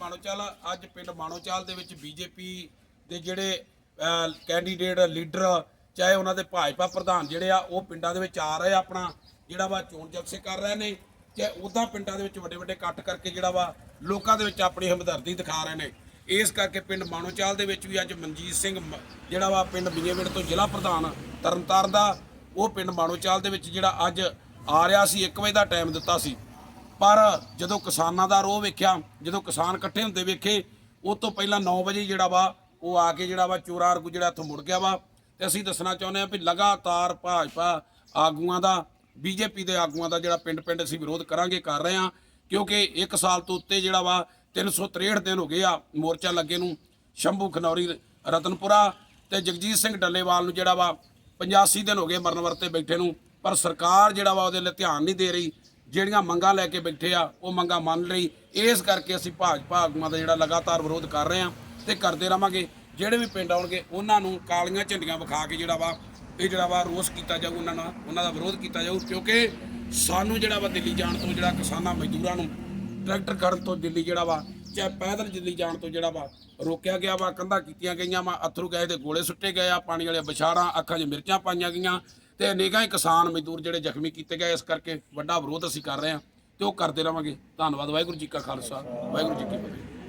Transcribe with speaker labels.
Speaker 1: ਮਾਨੋਚਾਲ ਅੱਜ ਪਿੰਡ ਮਾਣੋਚਾਲ ਦੇ ਵਿੱਚ ਬੀਜੇਪੀ ਦੇ ਜਿਹੜੇ ਕੈਂਡੀਡੇਟ ਲੀਡਰ ਚਾਹੇ ਉਹਨਾਂ ਦੇ ਭਾਜਪਾ ਪ੍ਰਧਾਨ ਜਿਹੜੇ ਆ, ਉਹ ਪਿੰਡਾਂ ਦੇ ਵਿੱਚ ਆ ਰਹੇ ਆ ਆਪਣਾ, ਜਿਹੜਾ ਵਾ ਚੋਣ ਜਲਸੇ ਕਰ ਰਹੇ ਨੇ, ਤੇ ਉਦਾਂ ਪਿੰਡਾਂ ਦੇ ਵਿੱਚ ਵੱਡੇ ਵੱਡੇ ਇਕੱਠ ਕਰਕੇ ਜਿਹੜਾ ਵਾ ਲੋਕਾਂ ਦੇ ਵਿੱਚ ਆਪਣੀ ਹਮਦਰਦੀ ਦਿਖਾ ਰਹੇ ਨੇ। ਇਸ ਕਰਕੇ ਪਿੰਡ ਮਾਣੋਚਾਲ ਦੇ ਵਿੱਚ ਵੀ ਅੱਜ ਮਨਜੀਤ ਸਿੰਘ ਮ- ਜਿਹੜਾ ਵਾ ਪਿੰਡ ਬੀਏਵਿੰਡ ਤੋਂ ਜ਼ਿਲ੍ਹਾ ਪ੍ਰਧਾਨ ਤਰਨਤਾਰਨ ਦਾ, ਉਹ ਪਿੰਡ ਮਾਣੋਚਾਲ ਦੇ ਵਿੱਚ ਜਿਹੜਾ ਅੱਜ ਆ ਰਿਹਾ ਸੀ 1 ਵਜੇ ਦਾ ਟਾਈਮ ਦਿੱਤਾ ਸੀ। ਪਰ ਜਦੋਂ ਕਿਸਾਨਾਂ ਦਾ ਰੋਹ ਵੇਖਿਆ, ਜਦੋਂ ਕਿਸਾਨ ਇਕੱਠੇ ਹੁੰਦੇ ਵੇਖੇ, ਉਹ ਤੋਂ ਪਹਿਲਾਂ 9 ਵਜੇ ਜਿਹੜਾ ਵਾ, ਉਹ ਆ ਕੇ ਜਿਹੜਾ ਵਾ ਚੋਰਾ ਅਰਗੂ ਜਿਹੜਾ ਇੱਥੋਂ ਮੁੜ ਗਿਆ ਵਾ। ਤੇ ਅਸੀਂ ਦੱਸਣਾ ਚਾਹੁੰਦੇ ਹਾਂ ਵੀ ਲਗਾਤਾਰ ਭਾਜਪਾ ਆਗੂਆਂ ਦਾ, ਬੀਜੇਪੀ ਦੇ ਆਗੂਆਂ ਦਾ ਜਿਹੜਾ ਪਿੰਡ-ਪਿੰਡ ਅਸੀਂ ਵਿਰੋਧ ਕਰਾਂਗੇ, ਕਰ ਰਹੇ ਹਾਂ। ਕਿਉਂਕਿ 1 ਸਾਲ ਤੋਂ ਉੱਤੇ ਜਿਹੜਾ ਵਾ 363 ਦਿਨ ਹੋ ਗਏ ਆ ਮੋਰਚਾ ਲੱਗੇ ਨੂੰ, ਸ਼ੰਭੂ, ਖਨੌਰੀ, ਰਤਨਪੁਰਾ ਤੇ ਜਗਜੀਤ ਸਿੰਘ ਡੱਲੇਵਾਲ ਨੂੰ ਜਿਹੜਾ ਵਾ 85 ਦਿਨ ਹੋ ਗਏ ਮਰਨ ਵਰਤੇ ਬੈਠੇ ਨੂੰ। ਪਰ ਸਰਕਾਰ ਜਿਹੜਾ ਵਾ, ਉਹਦੇ ਲਈ ਧਿਆਨ ਨਹੀਂ ਦੇ ਰਹੀ। ਜਿਹੜੀਆਂ ਮੰਗਾਂ ਲੈ ਕੇ ਬੈਠੇ ਆ, ਉਹ ਮੰਗਾਂ ਮੰਨ ਲਈ। ਇਸ ਕਰਕੇ ਅਸੀਂ ਭਾਜਪਾ ਆਗੂਆਂ ਦਾ ਜਿਹੜਾ ਲਗਾਤਾਰ ਵਿਰੋਧ ਕਰ ਰਹੇ ਆ ਤੇ ਕਰਦੇ ਰਵਾਂਗੇ। ਜਿਹੜੇ ਵੀ ਪਿੰਡ ਆਉਣਗੇ, ਉਹਨਾਂ ਨੂੰ ਕਾਲੀਆਂ ਝੰਡੀਆਂ ਵਿਖਾ ਕੇ ਜਿਹੜਾ ਵਾ, ਇਹ ਜਿਹੜਾ ਵਾ ਰੋਸ ਕੀਤਾ ਜਾਊ, ਉਹਨਾਂ ਨਾਲ ਉਹਨਾਂ ਦਾ ਵਿਰੋਧ ਕੀਤਾ ਜਾਊ। ਕਿਉਂਕਿ ਸਾਨੂੰ ਜਿਹੜਾ ਵਾ ਦਿੱਲੀ ਜਾਣ ਤੋਂ, ਜਿਹੜਾ ਕਿਸਾਨਾਂ ਮਜ਼ਦੂਰਾਂ ਨੂੰ ਟਰੈਕਟਰ ਕਰਨ ਤੋਂ ਦਿੱਲੀ ਜਿਹੜਾ ਵਾ, ਚਾਹੇ ਪੈਦਲ ਦਿੱਲੀ ਜਾਣ ਤੋਂ ਜਿਹੜਾ ਵਾ ਰੋਕਿਆ ਗਿਆ ਵਾ, ਕੰਧਾਂ ਕੀਤੀਆਂ ਗਈਆਂ ਵਾ, ਅਥਰੂ ਗਏ ਤੇ ਗੋਲੇ ਸੁੱਟੇ ਗਏ ਆ, ਪਾਣੀ ਵਾਲੇ ਵਿਛਾੜਾਂ, ਅੱਖਾਂ 'ਚ ਮਿਰਚਾਂ ਪਾਈਆਂ ਗਈਆਂ। ਤੇ ਅਨੇਕਾਂ ਹੀ ਕਿਸਾਨ ਮਜ਼ਦੂਰ ਜਿਹੜੇ ਜ਼ਖਮੀ ਕੀਤੇ ਗਏ ਇਸ ਕਰਕੇ ਵੱਡਾ ਵਿਰੋਧ ਅਸੀਂ ਕਰ ਰਹੇ ਹਾਂ ਤੇ ਉਹ ਕਰਦੇ ਰਵਾਂਗੇ। ਧੰਨਵਾਦ, ਵਾਹਿਗੁਰੂ ਜੀ ਕਾ ਖਾਲਸਾ, ਵਾਹਿਗੁਰੂ ਜੀ ਕੀ ਫਤਿਹ।